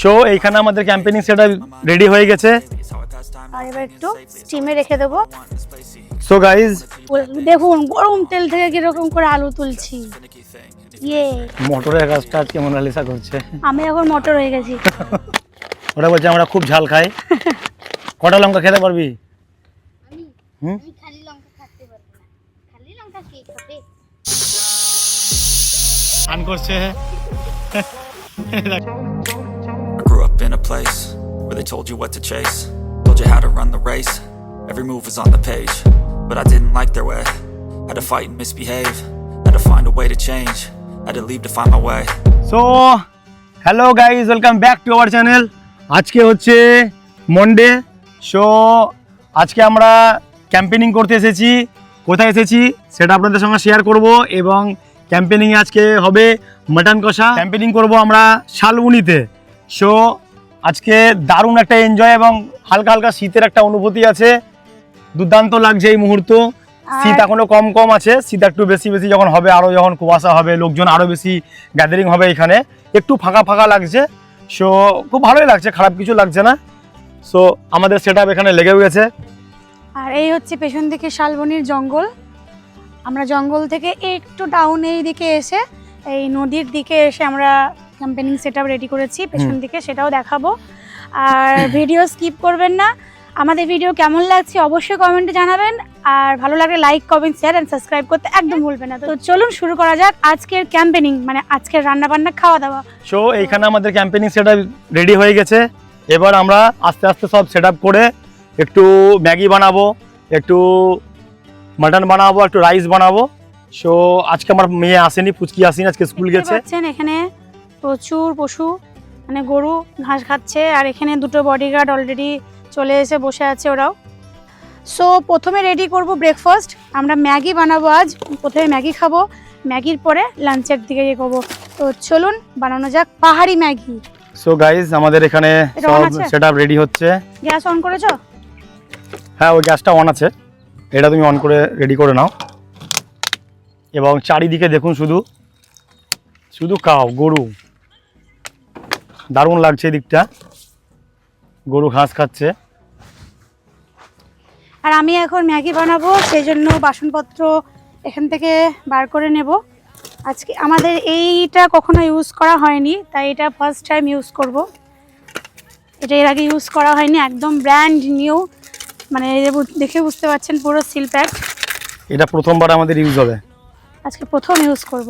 So এইখানে আমাদের campaigning সেটা রেডি হয়ে গেছে। আর এবার একটু স্টিমে রেখে দেবো। সো গাইজ দেখুন গরম তেল থেকে কীরকম করে আলু তুলছি। ইয়ে। মোটরের কাজটা আজকে মোনালিসা করছে। আমি এখন মটর হয়ে গেছি। ওরা বলছে আমরা খুব ঝাল খাই। কটা লঙ্কা খেতে পারবি? হুম? আমি খালি লঙ্কা খাতে পারব না। খালি লঙ্কা কে খাবে? আন করছে। Place where they told you what to chase, told you how to run the race. Every move was on the page, but I didn't like their way. Had to fight and misbehave, had to find a way to change, had to leave to find my way. So hello guys welcome back to our channel আজকে হচ্ছে Monday so আজকে আমরা campaigning করতে এসেছি কোথায় এসেছি সেটা আপনাদের সঙ্গে শেয়ার করব এবং ক্যাম্পেনিংয়ে আজকে হবে মাটন কষা ক্যাম্পেনিং করব আমরা শালবুনিতে সো আজকে দারুণ একটা এনজয় এবং হালকা হালকা শীতের একটা অনুভূতি আছে। দুর্দান্ত লাগছে এই মুহূর্ত। শীত এখনও কম কম আছে শীত একটু বেশি বেশি যখন হবে আরও যখন কুয়াশা হবে লোকজন আরও বেশি গ্যাদারিং হবে এখানে। একটু ফাঁকা ফাঁকা লাগছে সো খুব ভালোই লাগছে খারাপ কিছু লাগছে না। সো আমাদের সেট এখানে লেগেও গেছে। আর এই হচ্ছে পেছন দিকে শালবনির জঙ্গল। আমরা জঙ্গল থেকে একটু ডাউন এই দিকে এসে এই নদীর দিকে এসে আমরা ক্যাম্পেনিং সেট রেডি করেছি পেছন দিকে সেটাও দেখাবো। আর ভিডিও স্কিপ করবেন না। আমাদের ভিডিও কেমন লাগছে অবশ্যই কমেন্টে জানাবেন। আর ভালো লাগলে like comment share and subscribe করতে একদম ভুলবেন না। তো চলুন শুরু করা যাক আজকের ক্যাম্পেনিং মানে আজকের রান্না বান্না খাওয়া দাওয়া। সো এইখানে আমাদের ক্যাম্পেনিং সেট রেডি হয়ে গেছে। এবার আমরা আস্তে আস্তে সব সেট করে একটু ম্যাগি বানাবো একটু মাটন বানাবো একটু রাইস বানাবো। সো আজকে আমার মেয়ে আসেনি ফুচকি আসেনি আজকে স্কুল গেছে। এখানে প্রচুর পশু মানে গরু ঘাস খাচ্ছে আর এখানে দুটো বডিগার্ড অলরেডি চলে এসে বসে আছে ওরাও। সো প্রথমে রেডি করব ব্রেকফাস্ট আমরা ম্যাগি বানাবো আজ। প্রথমে ম্যাগি খাব। ম্যাগির পরে লাঞ্চের দিকে ইয়ে করব। তো চলুন বানানো যাক পাহাড়ি ম্যাগি। সো গাইজ আমাদের এখানে সব আছে? রেডি হচ্ছে। গ্যাস অন করেছ? হ্যাঁ ওই গ্যাসটা অন আছে। এটা তুমি অন করে রেডি করে নাও। এবং চারিদিকে দেখুন শুধু শুধু কাও গরু। দারুণ লাগছে এদিকটা গরু ঘাস খাচ্ছে। আর আমি এখন ম্যাগি বানাবো সেই জন্য বাসনপত্র এখান থেকে বার করে নেব। আজকে আমাদের এইটা কখনো ইউজ করা হয়নি তাই এটা ফার্স্ট টাইম ইউজ করব। এটা এর আগে ইউজ করা হয়নি একদম ব্র্যান্ড নিউ মানে দেখে বুঝতে পারছেন পুরো সিল প্যাক এটা প্রথমবার আমাদের ইউজ হবে। আজকে প্রথম ইউজ করব।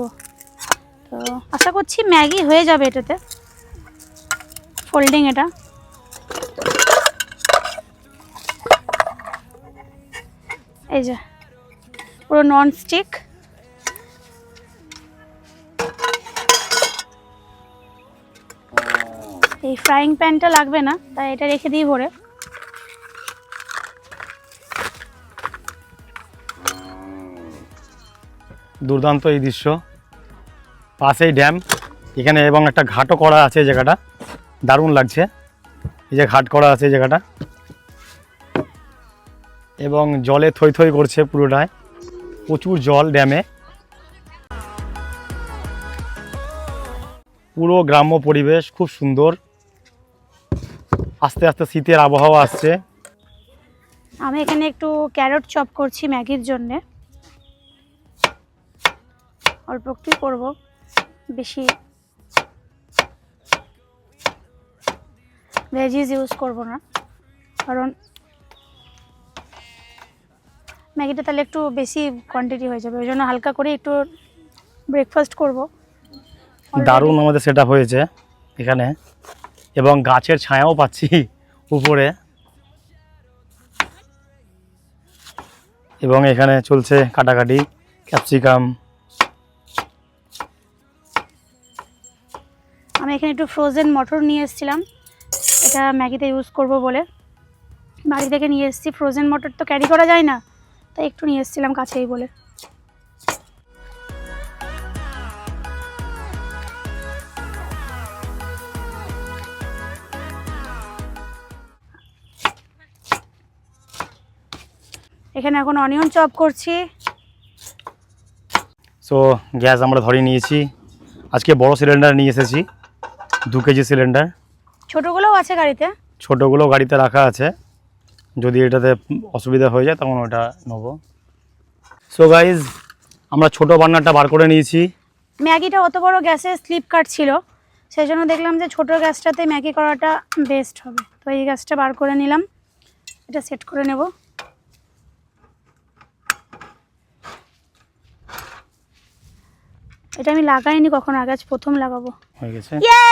তো আশা করছি ম্যাগি হয়ে যাবে এটাতে। ফোল্ডিং এটা। এই যে, পুরো নন স্টিক এই ফ্রাইং প্যানটা লাগবে না, তাই এটা রেখে দিই ভরে। দুর্দান্ত এই দৃশ্য। পাশেই ড্যাম এখানে এবং একটা ঘাটও করা আছে জায়গাটা। দারুণ লাগছে। এই যে ঘাট করা আছে এই জায়গাটা। এবং জলে থই থই করছে পুরোটায় প্রচুর জল ড্যামে। পুরো গ্রাম্য পরিবেশ খুব সুন্দর। আস্তে আস্তে শীতের আবহাওয়া আসছে। আমি এখানে একটু ক্যারট চপ করছি ম্যাগির জন্যে। অল্প একটুই করব। বেশি ভেজিস ইউজ করব না। কারণ ম্যাগিটা তাহলে একটু বেশি কোয়ান্টিটি হয়ে যাবে। ওই জন্য হালকা করে একটু ব্রেকফাস্ট করব। দারুণ আমাদের সেট হয়েছে এখানে। এবং গাছের ছায়াও পাচ্ছি উপরে। এবং এখানে চলছে কাটাকাটি ক্যাপসিকাম আমি এখানে একটু ফ্রোজেন মটর নিয়ে এসেছিলাম। এটা ম্যাগিতে ইউজ করব বলে। বাড়ি থেকে নিয়ে এসেছি ফ্রোজেন মটর তো ক্যারি করা যায় না, তাই একটু নিয়ে এসেছিলাম কাছেই বলে। এখানে এখন অনিয়ন চপ করছি। সো গ্যাস আমরা ধরে নিয়েছি। আজকে বড় সিলিন্ডার নিয়ে এসেছি, দু কেজি সিলিন্ডার ছোটোগুলোও আছে গাড়িতে? ছোটোগুলো গাড়িতে রাখা আছে। যদি এটাতে অসুবিধা হয়ে যায় তখন ওটা নেব। সো গাইজ আমরা ছোটো বার্নারটা বার করে নিয়েছি। ম্যাগিটা অত বড় গ্যাসে স্লিপ কাট ছিল। সেই জন্য দেখলাম যে ছোট গ্যাসটাতে ম্যাগি করাটা বেস্ট হবে। তো এই গ্যাসটা বার করে নিলাম। এটা সেট করে নেব। এটা আমি লাগাইনি কখনো আগে আজ প্রথম লাগাবো। হয়ে গেছে। ইয়ে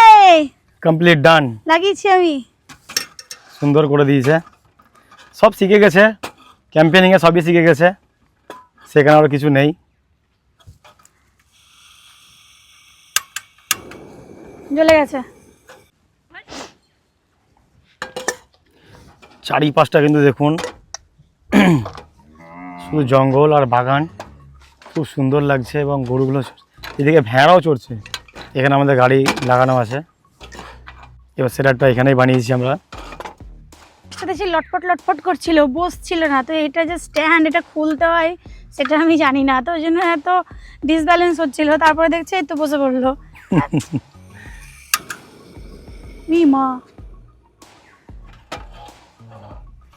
কমপ্লিট ডান। লাগিয়েছি আমি। সুন্দর করে দিয়েছে। সব শিখে গেছে। ক্যাম্পেনিংয়ে সবই শিখে গেছে। সেখানে আর কিছু নেই। জ্বলে গেছে। চারিপাশটা কিন্তু দেখুন। শুধু জঙ্গল আর বাগান। খুব সুন্দর লাগছে এবং গরুগুলো এদিকে ভেড়াও চড়ছে। এখানে আমাদের গাড়ি লাগানো আছে। এবার সেটারটা এখানেই বানিয়েছি আমরা। সাথে সে লটপট লটপট করছিল বসছিল না তো এটা যে স্ট্যান্ড এটা খুলতে হয় সেটা আমি জানি না। তো ওই জন্য এত ডিসব্যালেন্স হচ্ছিল। তারপরে দেখছি এই তো বসে পড়ল। মা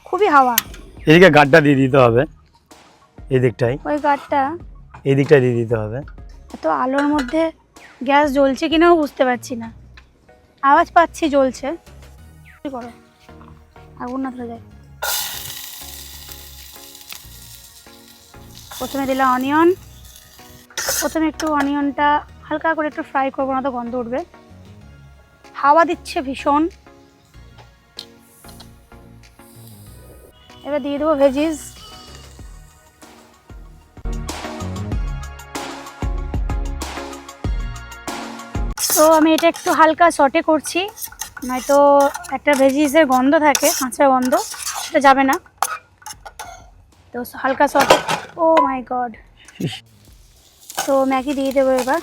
খুবই হাওয়া। এদিকে গাড্ডা দিয়ে দিতে হবে এই দিকটাই ওই গাড়টা। এই দিকটাই দিয়ে দিতে হবে। এত আলোর মধ্যে গ্যাস জ্বলছে কিনাও বুঝতে পারছি না। আওয়াজ পাচ্ছি, জ্বলছে। কি করো? আগুন না ধরে যায়। প্রথমে দিলাম অনিয়ন প্রথমে একটু অনিয়নটা হালকা করে একটু ফ্রাই করব, না তো গন্ধ উঠবে। হাওয়া দিচ্ছে ভীষণ। এবার দিয়ে দেবো ভেজিস আমি এটা একটু হালকা শর্টে করছি। নয়তো একটা ভেজিসের গন্ধ থাকে কাঁচা গন্ধ সেটা যাবে না। তো হালকা শর্টে ও মাই গড তো ম্যাগি দিয়ে দেবো এবার।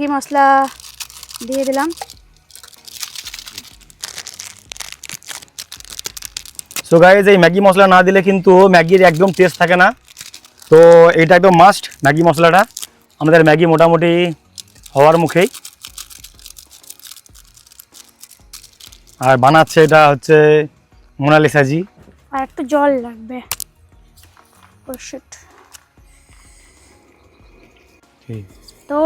ম্যাগি মশলা দিয়ে দিলাম। সো গাইজ এই ম্যাগি মশলা না দিলে কিন্তু ম্যাগির একদম টেস্ট থাকে না। তো এটা একদম মাস্ট ম্যাগি মশলাটা। আমাদের ম্যাগি মোটামুটি হওয়ার মুখেই। আর বানাচ্ছে এটা হচ্ছে মোনালিসাজি আর একটু জল লাগবে। ঠিক shit. তো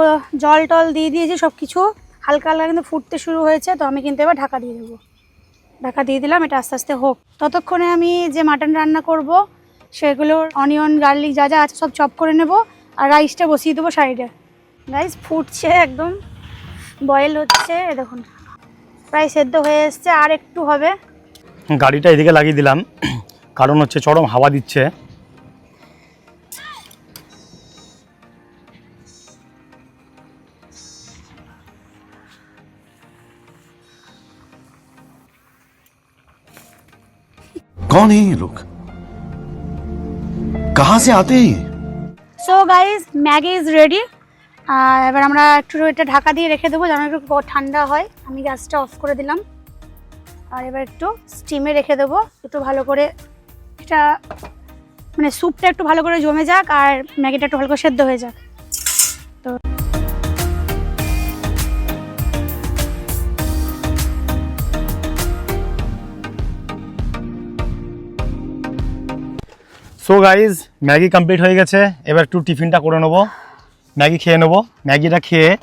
জল টল দিয়ে দিয়েছি সব কিছু হালকা হালকা কিন্তু ফুটতে শুরু হয়েছে, তো আমি কিন্তু এবার ঢাকা দিয়ে দেবো। ঢাকা দিয়ে দিলাম, এটা আস্তে আস্তে হোক। ততক্ষণে আমি যে মাটন রান্না করব সেগুলোর অনিয়ন, গার্লিক যা যা আছে সব চপ করে নেব, আর রাইসটা বসিয়ে দেবো সাইডে। রাইস ফুটছে একদম বয়েল হচ্ছে দেখুন। প্রায় সেদ্ধ হয়ে এসছে, আর একটু হবে। গাড়িটা এদিকে লাগিয়ে দিলাম। কারণ হচ্ছে চরম হাওয়া দিচ্ছে। कौन है ये लोग कहां से आते हैं ये so guys Maggi is ready আর এবার আমরা একটু এটা ঢাকা দিয়ে রেখে দেবো যেন একটু ক- ঠান্ডা হয় আমি গ্যাসটা অফ করে দিলাম আর এবার একটু স্টিমে রেখে দেবো একটু ভালো করে এটা মানে স্যুপটা একটু ভালো করে জমে যাক আর ম্যাগিটা একটু ভালো করে সেদ্ধ হয়ে যাক সো গাইজ ম্যাগি কমপ্লিট হয়ে গেছে। এবার একটু টিফিনটা করে নেব। ম্যাগি খেয়ে নেব। ম্যাগিটা খেয়ে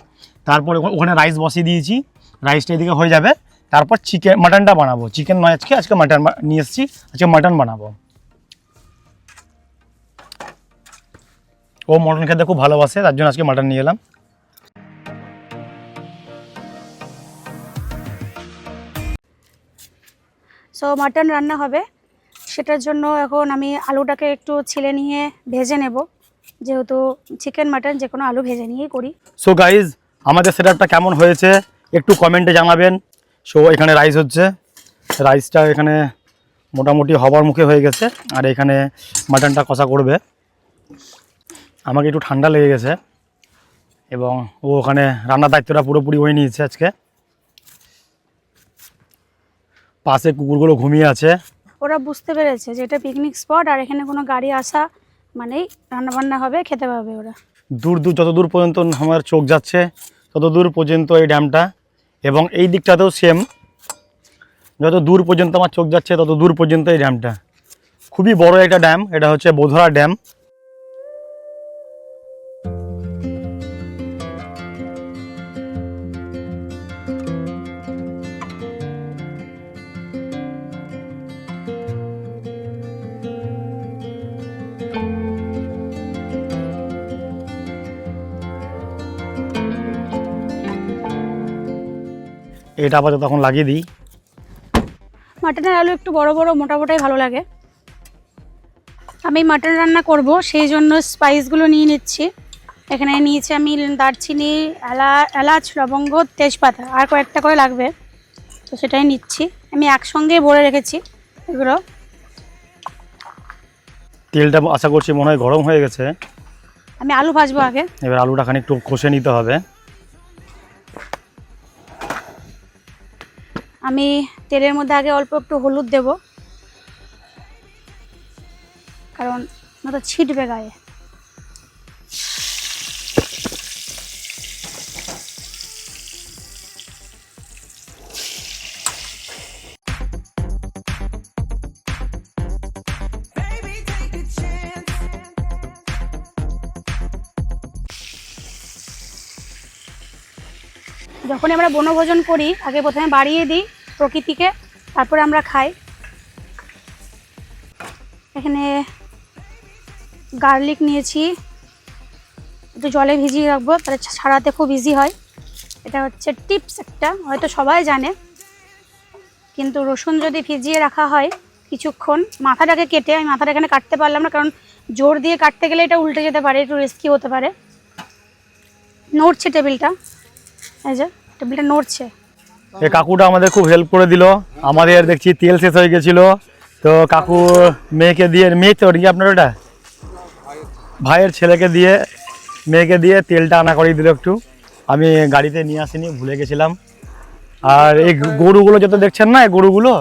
তারপর ওখা- ওখানে রাইস বসিয়ে দিয়েছি। রাইসটা এদিকে হয়ে যাবে। তারপর চিকেন মাটনটা বানাবো। চিকেন নয় আজকে আজকে মাটন নিয়ে এসেছি। আজকে মাটন বানাবো। ও মটন খেতে খুব ভালোবাসে, তার জন্য আজকে মাটন নিয়ে এলাম। সো মাটন রান্না হবে। সেটার জন্য এখন আমি আলুটাকে একটু ছিলে নিয়ে ভেজে নেব। যেহেতু চিকেন মাটন যে কোনো আলু ভেজে নিয়েই করি। সো গাইজ আমাদের সেটআপটা কেমন হয়েছে? একটু কমেন্টে জানাবেন। সো এখানে রাইস হচ্ছে। রাইসটা এখানে মোটামুটি হবার মুখে হয়ে গেছে। আর এখানে মাটনটা কষা করবে। আমাকে একটু ঠান্ডা লেগে গেছে। এবং ও ওখানে রান্নার দায়িত্বটা পুরোপুরি হয়ে নিয়েছে আজকে। পাশে কুকুরগুলো ঘুমিয়ে আছে। ওরা বুঝতে পেরেছে যে এটা পিকনিক স্পট আর এখানে কোনো গাড়ি আসা মানেই রান্নাবান্না হবে, খেতে পাবে ওরা। দূর দূর, যত দূর পর্যন্ত আমার চোখ যাচ্ছে, তত দূর পর্যন্ত এই ড্যামটা এবং এই দিকটাতেও সেম যত দূর পর্যন্ত আমার চোখ যাচ্ছে, তত দূর পর্যন্ত এই ড্যামটা খুবই বড় একটা ড্যাম এটা হচ্ছে বোধরা ড্যাম এটা আপাতত তখন লাগিয়ে দিই। মাটনের আলু একটু বড় বড় মোটা মোটাই ভালো লাগে। আমি মাটন রান্না করব সেই জন্য স্পাইসগুলো নিয়ে নিচ্ছি। এখানে নিয়েছি আমি দারচিনি এলা এলাচ লবঙ্গ তেজপাতা আর কয়েকটা করে লাগবে। তো সেটাই নিচ্ছি। আমি একসঙ্গে ভরে রেখেছি এগুলো। তেলটা আশা করছি মনে হয় গরম হয়ে গেছে। আমি আলু ভাজবো আগে। এবার আলুটা খানিক একটু কষে নিতে হবে। আমি তেলের মধ্যে আগে অল্প একটু হলুদ দেব। কারণ নয়তো ছিটবে গায়ে। যখনই আমরা বনভোজন করি, আগে প্রথমে বাড়িয়ে দিই প্রকৃতিকে, তারপরে আমরা খাই। এখানে গার্লিক নিয়েছি। একটু জলে ভিজিয়ে রাখব, তাহলে ছাড়াতে খুব ইজি হয়। এটা হচ্ছে টিপস একটা, হয়তো সবাই জানে। কিন্তু রসুন যদি ভিজিয়ে রাখা হয় কিছুক্ষণ, মাথাটাকে কেটে, আমি মাথাটা এখানে কাটতে পারলাম না, কারণ জোর দিয়ে কাটতে গেলে এটা উল্টে যেতে পারে, একটু রিস্কি হতে পারে। নড়ছে টেবিলটা। এই যে। টেবিলটা নড়ছে। এই কাকুটা আমাদের খুব হেল্প করে দিল। আমাদের দেখছি তেল শেষ হয়ে গেছিল। তো কাকু মেয়েকে দিয়ে, মেয়ে তো কি আপনার ওটা? ভাইয়ের ছেলেকে দিয়ে, মেয়েকে দিয়ে তেলটা আনা করিয়ে দিল একটু। আমি গাড়িতে নিয়ে আসিনি, ভুলে গেছিলাম। আর এই গরুগুলো যত দেখছেন না, এই গরুগুলো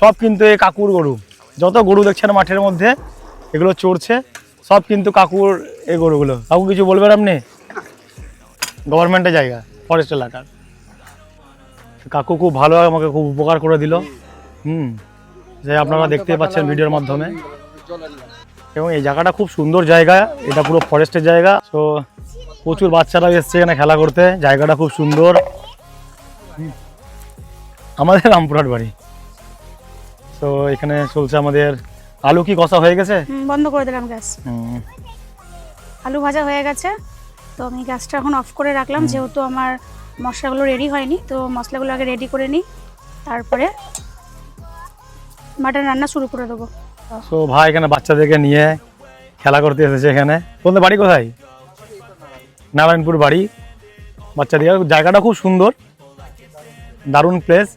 সব কিন্তু এই কাকুর গরু। যত গরু দেখছেন মাঠের মধ্যে, এগুলো চড়ছে, সব কিন্তু কাকুর এই গরুগুলো। কাকু কিছু বলবেন আপনি? গভর্নমেন্টের জায়গা ফরেস্ট এলাকার। কাকু খুব ভালো আমাকে খুব উপকার করে দিল। হুম যে আপনারা দেখতে পাচ্ছেন ভিডিওর মাধ্যমে। এবং এই জায়গাটা খুব সুন্দর জায়গা এটা পুরো ফরেস্টের জায়গা। তো প্রচুর বাচ্চারা এসছে এখানে খেলা করতে জায়গাটা খুব সুন্দর। আমাদের রামপুরহাট বাড়ি। তো এখানে চলছে আমাদের আলু কি কষা হয়ে গেছে? বন্ধ করে দিলাম গ্যাস। হুম, আলু ভাজা হয়ে গেছে। তো আমি গ্যাসটা এখন অফ করে রাখলাম যেহেতু আমার মশলাগুলো রেডি হয়নি, তো মশলাগুলো আগে রেডি করে নিই, তারপরে মাটন রান্না শুরু করে দেবো। তো ভাই এখানে বাচ্চাদেরকে নিয়ে খেলা করতে এসেছে এখানে। তোমাদের বাড়ি কোথায়? নারায়ণপুর বাড়ি। বাচ্চাদের, জায়গাটা খুব সুন্দর। দারুণ প্লেস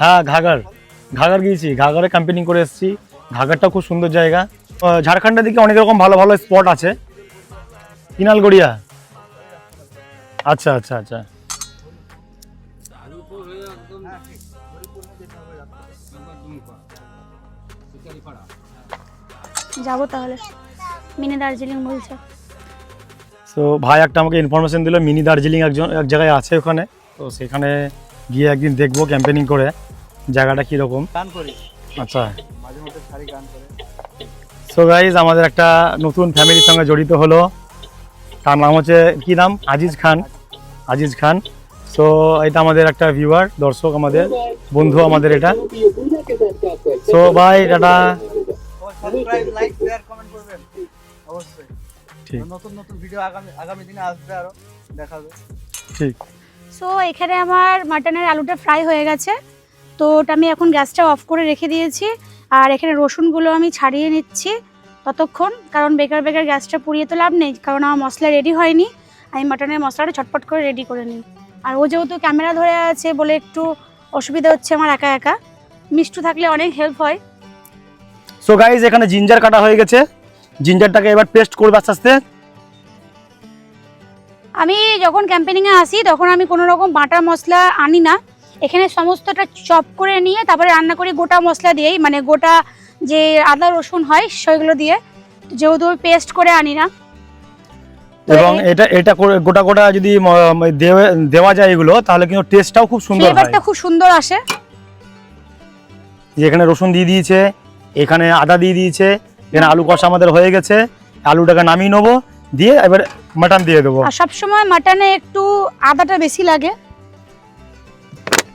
হ্যাঁ ঘাগর ঘাগর গিয়েছি। ঘাগরে ক্যাম্পেনিং করে এসেছি। ঘাগরটা খুব সুন্দর জায়গা। ঝাড়খণ্ডের দিকে অনেক রকম ভালো ভালো স্পট আছে। কিনালগড়িয়া আচ্ছা আচ্ছা আচ্ছা। যাব তাহলে। মিনি দার্জিলিং বলছে। তো ভাই একটা আমাকে ইনফরমেশন দিল মিনি দার্জিলিং একজন এক জায়গায় আছে ওখানে। তো সেখানে গিয়ে একদিন দেখব ক্যাম্পেনিং করে জায়গাটা কীরকম। গান করি। আচ্ছা। মাঝে মধ্যে গান করে। সো গাইজ আমাদের একটা নতুন ফ্যামিলির সঙ্গে জড়িত হলো। তার নাম হচ্ছে কি নাম? আজিজ খান। আজিজ খান। সো এটা আমাদের একটা ভিউয়ার দর্শক আমাদের বন্ধু আমাদের এটা। সো ভাই এটা সাবস্ক্রাইব লাইক শেয়ার কমেন্ট করবেন। অবশ্যই। ঠিক। নতুন নতুন ভিডিও আগামী আগামী দিনে আসবে আরও। দেখাবে। ঠিক। সো এখানে আমার মাটনের আলুটা ফ্রাই হয়ে গেছে। তো ওটা আমি এখন গ্যাসটা অফ করে রেখে দিয়েছি। আর এখানে রসুনগুলো আমি ছাড়িয়ে নিচ্ছি। ততক্ষণ কারণ বেকার বেকার গ্যাসটা পুড়িয়ে তো লাভ নেই কারণ আমার মশলা রেডি হয়নি আমি মাটনের মশলাটা ছটপট করে রেডি করে নিই। আর ও যেহেতু ক্যামেরা ধরে আছে বলে একটু অসুবিধা হচ্ছে আমার একা একা মিষ্টু থাকলে অনেক হেল্প হয়। সো গাইজ এখানে জিঞ্জার কাটা হয়ে গেছে। জিঞ্জারটাকে এবার পেস্ট করবে আস্তে আস্তে। আমি যখন ক্যাম্পেনিংয়ে আসি তখন আমি কোনো রকম বাটা মশলা আনি না। এখানে সমস্তটা চপ করে নিয়ে তারপরে রান্না করি গোটা মশলা দিয়েই মানে গোটা যে আদা রসুন হয় সেগুলো দিয়ে যেহেতু পেস্ট করে আনি না। এবং এটা এটা করে গোটা গোটা যদি দেওয়া- যায় এগুলো তাহলে কিন্তু টেস্টটাও খুব সুন্দর হয়। খুব সুন্দর আসে। এখানে রসুন দিয়ে দিয়েছে এখানে আদা দিয়ে দিয়েছে এখানে আলু কষা আমাদের হয়ে গেছে আলুটাকে নামিয়ে নেব দিয়ে এবার মাটন দিয়ে দেবো। আর সবসময় মাটনে একটু আদাটা বেশি লাগে।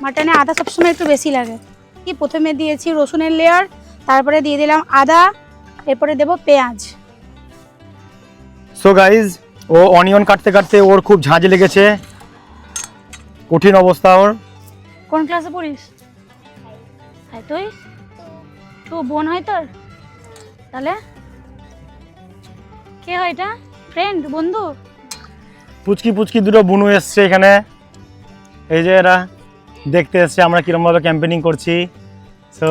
মাটনে আদা সবসময় একটু বেশি লাগে। কি প্রথমে দিয়েছি রসুনের লেয়ার তারপরে দিয়ে দিলাম আদা এরপরে দেবো পেঁয়াজ। সো গাইজ ও অনিয়ন কাটতে কাটতে ওর খুব ঝাঁঝ লেগেছে। কঠিন অবস্থা ওর। কোন ক্লাসে পড়িস? তুই? তো বোন হয় তোর? তাহলে? কে হয় এটা? ফ্রেন্ড বন্ধু? পুচকি পুচকি দুটো বুনু এসছে এখানে। এই যে এরা দেখতে এসছে আমরা কিরমভাবে ক্যাম্পেনিং করছি। সো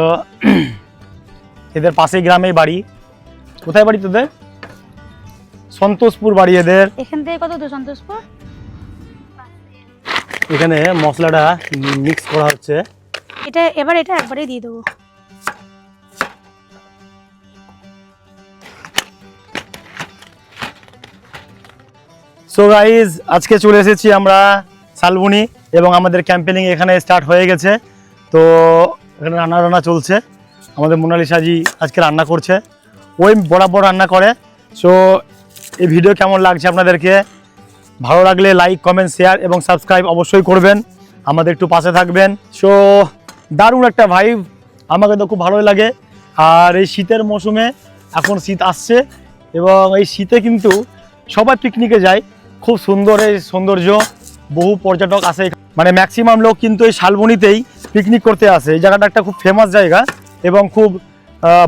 এদের পাশেই গ্রামেই বাড়ি। কোথায় বাড়ি তোদের? সন্তোষপুর বাড়ি এদের। এখান থেকে কত দূর সন্তোষপুর? এখানে মশলাটা মিক্স করা হচ্ছে। এটা এবার এটা একবারেই দিয়ে দেবো। সো গাইজ আজকে চলে এসেছি আমরা শালবনি এবং আমাদের ক্যাম্পেনিং এখানে স্টার্ট হয়ে গেছে। তো এখানে রান্না রান্না চলছে। আমাদের মোনালিসাজি আজকে রান্না করছে। ওই বরাবর রান্না করে। সো এই ভিডিও কেমন লাগছে আপনাদেরকে? ভালো লাগলে লাইক কমেন্ট শেয়ার এবং সাবস্ক্রাইব অবশ্যই করবেন। আমাদের একটু পাশে থাকবেন। সো দারুণ একটা ভাইব আমাকে তো খুব ভালোই লাগে। আর এই শীতের মৌসুমে এখন শীত আসছে এবং এই শীতে কিন্তু সবাই পিকনিকে যায়। খুব সুন্দর এই সৌন্দর্য। বহু পর্যটক আসে মানে ম্যাক্সিমাম লোক কিন্তু এই শালবনিতেই পিকনিক করতে আসে। এই জায়গাটা একটা খুব ফেমাস জায়গা। এবং খুব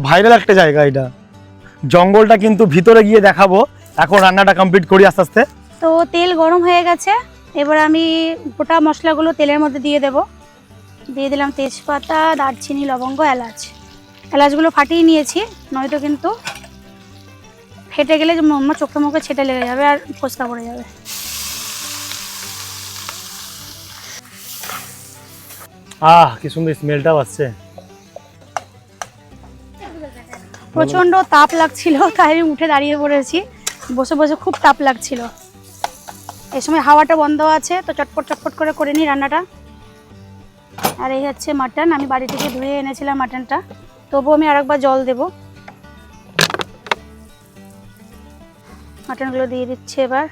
ভাইরাল একটা জায়গা এটা। জঙ্গলটা কিন্তু ভিতরে গিয়ে দেখাবো। এখন রান্নাটা কমপ্লিট করি আস্তে আস্তে। তো তেল গরম হয়ে গেছে। এবার আমি গোটা মশলাগুলো তেলের মধ্যে দিয়ে দেব। দিয়ে দিলাম তেজপাতা দারচিনি লবঙ্গ এলাচ। এলাচগুলো ফাটিয়ে নিয়েছি নয়তো কিন্তু ফেটে গেলে যে আমার চোখে মুখে ছেটে লেগে যাবে আর ফোসকা পড়ে যাবে। আহ কি সুন্দর স্মেলটাও আসছে। প্রচণ্ড তাপ লাগছিল, তাই আমি উঠে দাঁড়িয়ে পড়েছি। বসে বসে খুব তাপ লাগছিল। এই সময় হাওয়াটা বন্ধ আছে, তো চটপট চটপট করে করে নিই রান্নাটা। আর এই হচ্ছে মাটন, আমি বাড়ি থেকে ধুয়ে এনেছিলাম মাটনটা। তবু আমি আরেকবার জল দেব। মাটনগুলো দিয়ে দিচ্ছি এবার।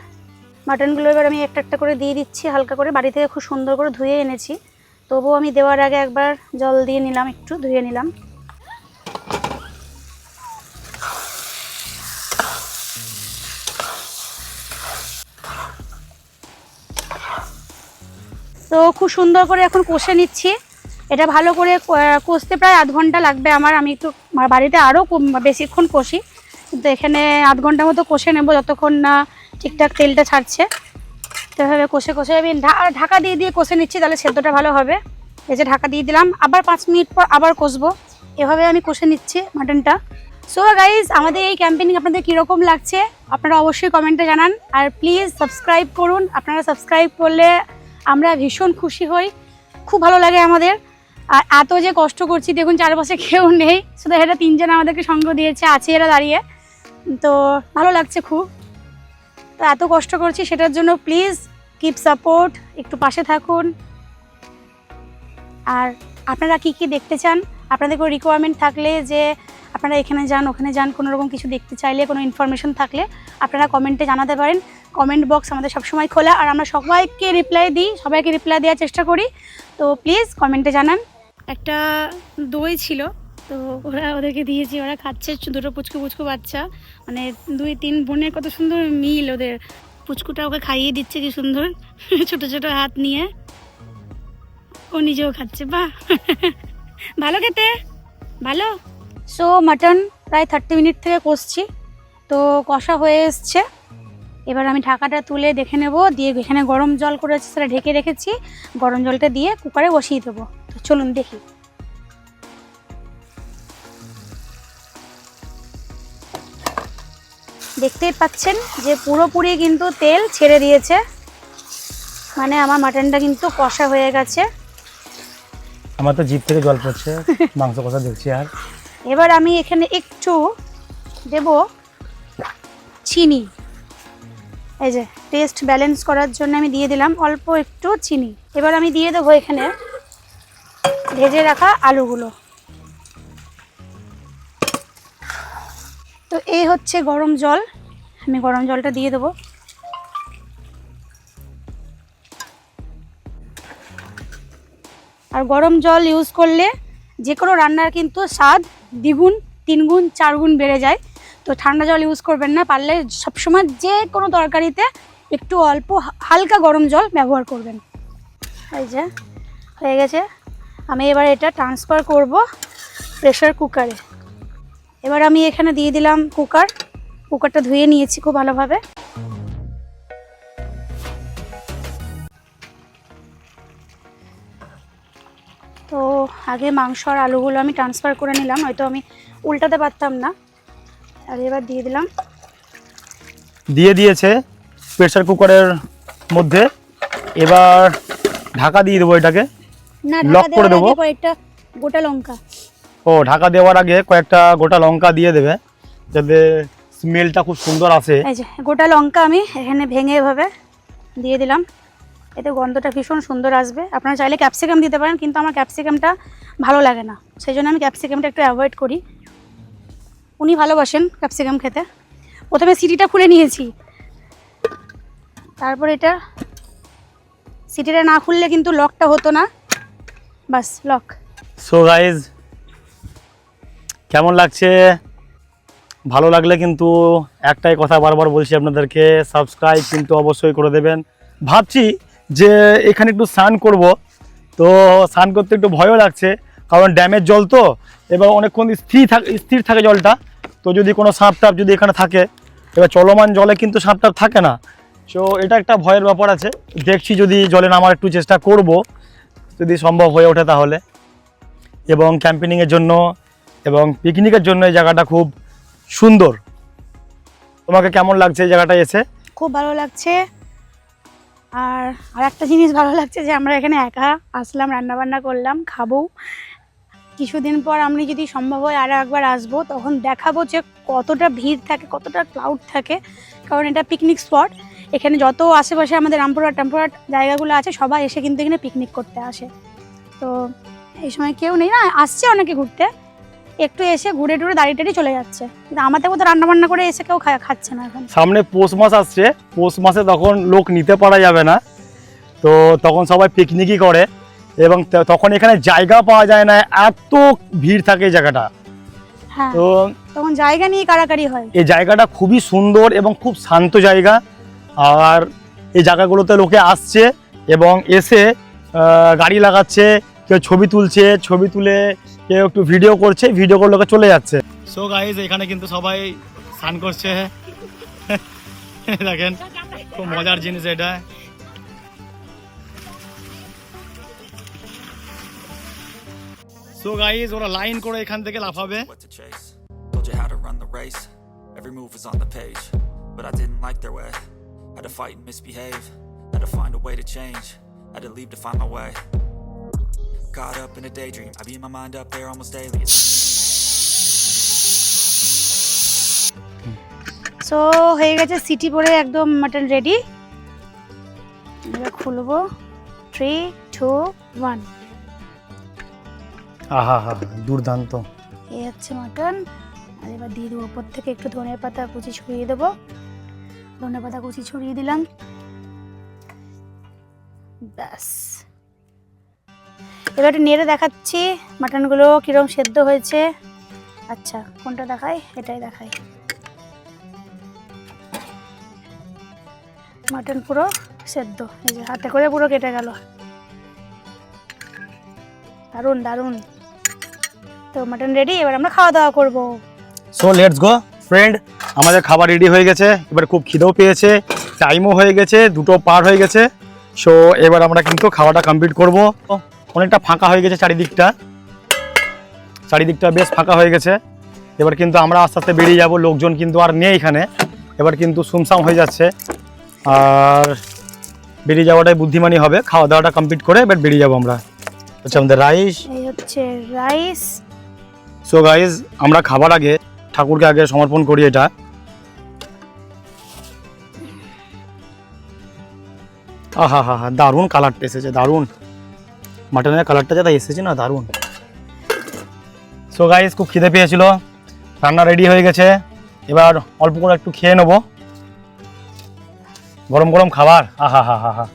মাটনগুলো এবার আমি একটা একটা করে দিয়ে দিচ্ছি, হালকা করে। বাড়ি থেকে খুব সুন্দর করে ধুয়ে এনেছি। তবুও আমি দেওয়ার আগে একবার জল দিয়ে নিলাম, একটু ধুয়ে নিলাম। তো খুব সুন্দর করে এখন কষে নিচ্ছি। এটা ভালো করে কষতে প্রায় আধ ঘণ্টা লাগবে আমার। আমি একটু বাড়িতে আরও বেশিক্ষণ কষি। কিন্তু এখানে আধ ঘণ্টা মতো কষে নেব যতক্ষণ না ঠিকঠাক তেলটা ছাড়ছে। তো এভাবে কষে কষে আমি ঢাকা দিয়ে দিয়ে কষে নিচ্ছি, তাহলে সেদ্ধটা ভালো হবে। এই যে ঢাকা দিয়ে দিলাম, আবার পাঁচ মিনিট পর আবার কষবো। এভাবে আমি কষে নিচ্ছি মাটনটা। সো গাইজ আমাদের এই ক্যাম্পেনিং আপনাদের কীরকম লাগছে, আপনারা অবশ্যই কমেন্টে জানান। আর প্লিজ সাবস্ক্রাইব করুন। আপনারা সাবস্ক্রাইব করলে আমরা ভীষণ খুশি হই। খুব ভালো লাগে আমাদের। আর এত যে কষ্ট করছি, দেখুন চারপাশে কেউ নেই। শুধু এটা তিনজন আমাদেরকে সঙ্গ দিয়েছে, আছে এরা দাঁড়িয়ে। তো ভালো লাগছে খুব। তো এত কষ্ট করছি সেটার জন্য প্লিজ কিপ সাপোর্ট একটু পাশে থাকুন। আর আপনারা কি কি দেখতে চান? আপনাদের কোনো রিকোয়ারমেন্ট থাকলে যে আপনারা এখানে যান, ওখানে যান, কোনো রকম কিছু দেখতে চাইলে, কোনো ইনফরমেশন থাকলে আপনারা কমেন্টে জানাতে পারেন। কমেন্ট বক্স আমাদের সবসময় খোলা। আর আমরা সবাইকে রিপ্লাই দিই সবাইকে রিপ্লাই দেওয়ার চেষ্টা করি। তো প্লিজ কমেন্টে জানান। একটা দই ছিল তো ওরা ওদেরকে দিয়েছি। ওরা খাচ্ছে দুটো পুচকু পুচকু বাচ্চা। মানে দুই তিন বোনের কত সুন্দর মিল ওদের। পুচকুটা ওকে খাইয়ে দিচ্ছে কি সুন্দর। ছোট ছোট হাত নিয়ে। ও নিজেও খাচ্ছে বাহ। ভালো খেতে? ভালো? সো মাটন প্রায় থার্টি মিনিট থেকে কষছি। তো কষা হয়ে এসছে। এবার আমি ঢাকাটা তুলে দেখে নেব দিয়ে এখানে গরম জল করেছি সেটা ঢেকে রেখেছি। গরম জলটা দিয়ে কুকারে বসিয়ে দেবো। তো চলুন দেখি। দেখতেই পাচ্ছেন যে পুরোপুরি কিন্তু তেল ছেড়ে দিয়েছে। মানে আমার মাটনটা কিন্তু কষা হয়ে গেছে। আমার তো জিভ থেকে জল পড়ছে মাংস কষা দেখছি আর। এবার আমি এখানে একটু দেব চিনি। এই যে টেস্ট ব্যালেন্স করার জন্য আমি দিয়ে দিলাম অল্প একটু চিনি। এবার আমি দিয়ে দেবো এখানে ভেজে রাখা আলুগুলো। তো এই হচ্ছে গরম জল। আমি গরম জলটা দিয়ে দেবো। আর গরম জল ইউজ করলে যে কোনো রান্নার কিন্তু স্বাদ দ্বিগুণ, তিনগুণ, চারগুণ বেড়ে যায়। তো ঠান্ডা জল ইউজ করবেন না, পারলে সবসময় যে কোনো তরকারিতে একটু অল্প হালকা গরম জল ব্যবহার করবেন। এই যে, হয়ে গেছে। আমি এবার এটা ট্রান্সফার করব প্রেশার কুকারে এবার আমি এখানে দিয়ে দিলাম কুকার কুকারটা ধুয়ে নিয়েছি খুব ভালোভাবে। তো আগে মাংস আর আলুগুলো আমি ট্রান্সফার করে নিলাম হয়তো আমি উল্টাতে পারতাম না। আর এবার দিয়ে দিলাম। দিয়ে দিয়েছে প্রেসার কুকারের মধ্যে। এবার ঢাকা দিয়ে দেবো এটাকে। ঢাকা করে দেবো? কয়েকটা গোটা লঙ্কা। ও ঢাকা দেওয়ার আগে কয়েকটা গোটা লঙ্কা দিয়ে দেবে যাতে স্মেলটা খুব সুন্দর আসে। গোটা লঙ্কা আমি এখানে ভেঙে এভাবে দিয়ে দিলাম। এতে গন্ধটা ভীষণ সুন্দর আসবে। আপনারা চাইলে ক্যাপসিকাম দিতে পারেন কিন্তু আমার ক্যাপসিকামটা ভালো লাগে না। সেই জন্য আমি ক্যাপসিকামটা একটু অ্যাভয়েড করি। উনি ভালোবাসেন ক্যাপসিকাম খেতে। প্রথমে সিটিটা খুলে নিয়েছি। তারপর এটা সিটিটা না খুললে কিন্তু লকটা হতো না। বাস, লক। সো গাইজ কেমন লাগছে? ভালো লাগলে কিন্তু একটাই কথা বারবার বলছি আপনাদেরকে সাবস্ক্রাইব কিন্তু অবশ্যই করে দেবেন। ভাবছি যে এখানে একটু স্নান করব, তো স্নান করতে একটু ভয়ও লাগছে, কারণ ড্যামের জল তো এবার অনেকক্ষণ স্থির থাকে স্থির থাকে জলটা। তো যদি কোনো সাপ টাপ যদি এখানে থাকে, এবার চলমান জলে কিন্তু সাপ টাপ থাকে না। সো এটা একটা ভয়ের ব্যাপার আছে। দেখছি যদি জলে নামার একটু চেষ্টা করব, যদি সম্ভব হয়ে ওঠে তাহলে। এবং ক্যাম্পেনিংয়ের জন্য এবং পিকনিকের জন্য এই জায়গাটা খুব সুন্দর। তোমাকে কেমন লাগছে এই জায়গাটা এসে? খুব ভালো লাগছে। আর আর একটা জিনিস ভালো লাগছে যে আমরা এখানে একা আসলাম রান্না বান্না করলাম, খাব। কিছুদিন পর আমি যদি সম্ভব হয় আরও একবার আসব, তখন দেখাবো যে কতটা ভিড় থাকে, কতটা ক্লাউড থাকে। কারণ এটা পিকনিক স্পট এখানে যত আশেপাশে আমাদের রামপুরহাট, টামপুরহাট জায়গাগুলো আছে, সবাই এসে কিন্তু এখানে পিকনিক করতে আসে। তো এই সময় কেউ নেই না, আসছে অনেকে ঘুরতে। একটু এসে ঘুরে টুরে দাঁড়িয়ে টাড়িয়ে চলে যাচ্ছে। কিন্তু আমাদের মতো রান্না বান্না করে এসে কেউ খাচ্ছে না এখন। সামনে পৌষ মাস আসছে, পৌষ মাসে তখন লোক নিতে পারা যাবে না। তো তখন সবাই পিকনিকই করে। এবং তখন এখানে জায়গা পাওয়া যায় না এত ভিড় থাকে এই জায়গাটা। হ্যাঁ তো তখন জায়গা নিয়ে কাড়াকাড়ি হয়। এই জায়গাটা খুবই সুন্দর এবং খুব শান্ত জায়গা। আর এই জায়গাগুলোতে লোকে আসছে এবং এসে গাড়ি লাগাচ্ছে কেউ ছবি তুলছে ছবি তুলে কেউ একটু ভিডিও করছে ভিডিও করে লোকে চলে যাচ্ছে। সো গাইজ এখানে কিন্তু সবাই স্নান করছে। দেখেন খুব মজার জিনিস এটা। সো গাইজ ওরা লাইন করে এখান থেকে লাফাবে. Every move was on the page, but I didn't like their way. Had to fight and misbehave. Had to find a way to change. Had to leave to find my way. Caught up in a daydream. I beat my mind up there almost daily. So হয়ে গেছে city পরে একদম mutton ready এবার খুলবো three two one আহা হা দুর্দান্ত। এই হচ্ছে মাটন। আর এবার দিয়ে দেবো ওপর থেকে একটু ধনে পাতা কুচি ছড়িয়ে দেবো। ধনে পাতা কুচি ছড়িয়ে দিলাম। ব্যাস। এবার একটু নেড়ে দেখাচ্ছি মাটনগুলো কিরম সেদ্ধ হয়েছে। আচ্ছা কোনটা দেখাই? এটাই দেখাই। মাটন পুরো সেদ্ধ। এই যে হাতে করে পুরো কেটে গেল। দারুণ দারুণ। তো মাটন রেডি এবার আমরা খাওয়া দাওয়া করব। সো লেটস গো ফ্রেন্ড আমাদের খাবার রেডি হয়ে গেছে। এবার খুব খিদেও পেয়েছে টাইমও হয়ে গেছে দুটো পার হয়ে গেছে। সো এবার আমরা কিন্তু খাওয়াটা কমপ্লিট করব। অনেকটা ফাঁকা হয়ে গেছে চারিদিকটা। চারিদিকটা বেশ ফাঁকা হয়ে গেছে। এবার কিন্তু আমরা আস্তে আস্তে বেরিয়ে যাব লোকজন কিন্তু আর নেই এখানে। এবার কিন্তু সুমসাম হয়ে যাচ্ছে। আর বেরিয়ে যাওয়াটাই বুদ্ধিমানই হবে। খাওয়া দাওয়াটা কমপ্লিট করে এবার বেরিয়ে যাব আমরা। হচ্ছে আমাদের রাইস এই হচ্ছে রাইস সো গাইজ আমরা খাবার আগে ঠাকুরকে আগে সমর্পণ করি এটা। আহা, হা হা, দারুণ কালারটা এসেছে, দারুণ। মাটনের কালারটা যেটা এসেছে না, দারুণ। সো গাইজ খুব খিদে পেয়েছিল। রান্না রেডি হয়ে গেছে। এবার অল্প করে একটু খেয়ে নেব। গরম গরম খাবার। আহা, হা হা হা।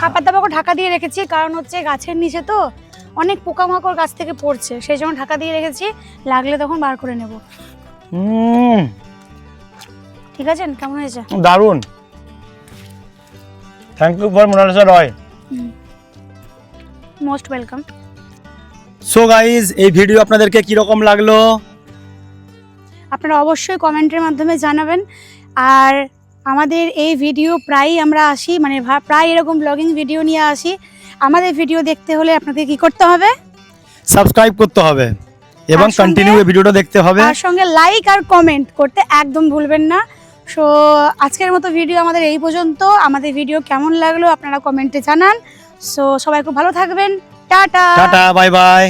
খাবার দাবার ঢাকা দিয়ে রেখেছি, কারণ হচ্ছে গাছের নিচে তো। অনেক পোকামাকড় গাছ থেকে পড়ছে সেই জন্য ঢাকা দিয়ে রেখেছি লাগলে তখন বার করে নেব। ঠিক আছে? কেমন হয়েছে? দারুণ। Thank you for Monalisa Roy most welcome so guys এই ভিডিও আপনাদেরকে কীরকম লাগল? আপনারা অবশ্যই কমেন্টের মাধ্যমে জানাবেন। আর আমাদের এই ভিডিও প্রায়ই আমরা আসি মানে প্রায় এরকম ব্লগিং ভিডিও নিয়ে আসি। আমাদের ভিডিও দেখতে হলে আপনাদের কি করতে হবে? সাবস্ক্রাইব করতে হবে এবং কন্টিনিউ এই ভিডিওটা দেখতে হবে। আর সঙ্গে লাইক আর কমেন্ট করতে একদম ভুলবেন না। সো আজকের মতো ভিডিও আমাদের এই পর্যন্ত। আমাদের ভিডিও কেমন লাগল আপনারা কমেন্টে জানান। সো সবাই খুব ভালো থাকবেন। Tata! Tata bye bye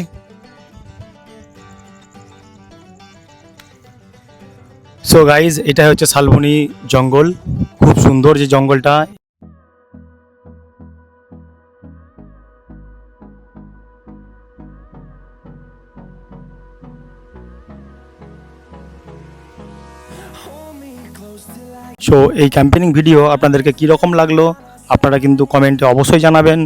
so guys এটা হচ্ছে শালবনি জঙ্গল। খুব সুন্দর যে জঙ্গলটা। সো এই ক্যাম্পেনিং ভিডিও আপনাদেরকে কীরকম লাগল? আপনারা কিন্তু কমেন্টে অবশ্যই জানাবেন।